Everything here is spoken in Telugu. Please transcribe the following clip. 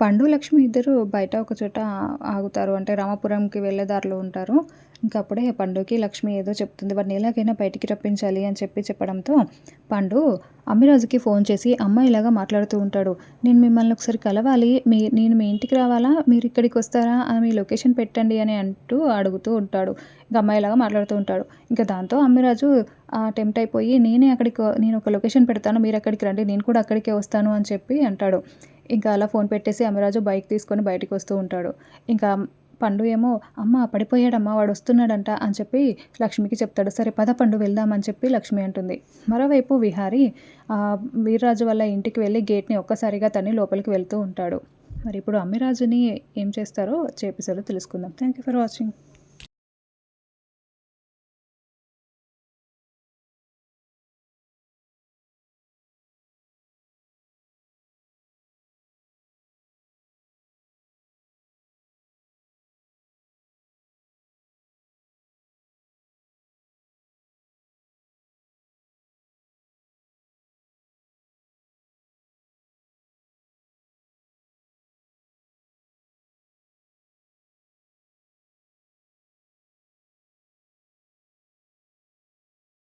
పండు లక్ష్మి ఇద్దరు బయట ఒక చోట ఆగుతారు. అంటే రామాపురంకి వెళ్ళే దారిలో ఉంటారు. ఇంకా అప్పుడే పండుకి లక్ష్మి ఏదో చెప్తుంది. వాడిని ఎలాగైనా బయటికి రప్పించాలి అని చెప్పి చెప్పడంతో పండు అమ్మిరాజుకి ఫోన్ చేసి అమ్మ ఇలాగా మాట్లాడుతూ ఉంటాడు. నేను మిమ్మల్ని ఒకసారి కలవాలి. మీ నేను మీ ఇంటికి రావాలా? మీరు ఇక్కడికి వస్తారా? మీ లొకేషన్ పెట్టండి అని అంటూ అడుగుతూ ఉంటాడు. ఇంకా అమ్మాయిలాగా మాట్లాడుతూ ఉంటాడు. ఇంకా దాంతో అమ్మిరాజు టెంప్ట్ అయిపోయి నేనే అక్కడికి నేను ఒక లొకేషన్ పెడతాను. మీరు అక్కడికి రండి. నేను కూడా అక్కడికే వస్తాను అని చెప్పి అంటాడు. ఇంకా అలా ఫోన్ పెట్టేసి అమిరాజు బైక్ తీసుకొని బయటికి వస్తూ ఉంటాడు. ఇంకా పండు ఏమో అమ్మ పడిపోయాడమ్మా వాడు వస్తున్నాడంట అని చెప్పి లక్ష్మికి చెప్తాడు. సరే పద పండు వెళ్దామని చెప్పి లక్ష్మి అంటుంది. మరోవైపు విహారి వీర్రాజు వల్ల ఇంటికి వెళ్ళి గేట్ని ఒక్కసారిగా తన్ని లోపలికి వెళ్తూ ఉంటాడు. మరి ఇప్పుడు అమ్మిరాజుని ఏం చేస్తారో చేపిసారో తెలుసుకుందాం. Thank you for watching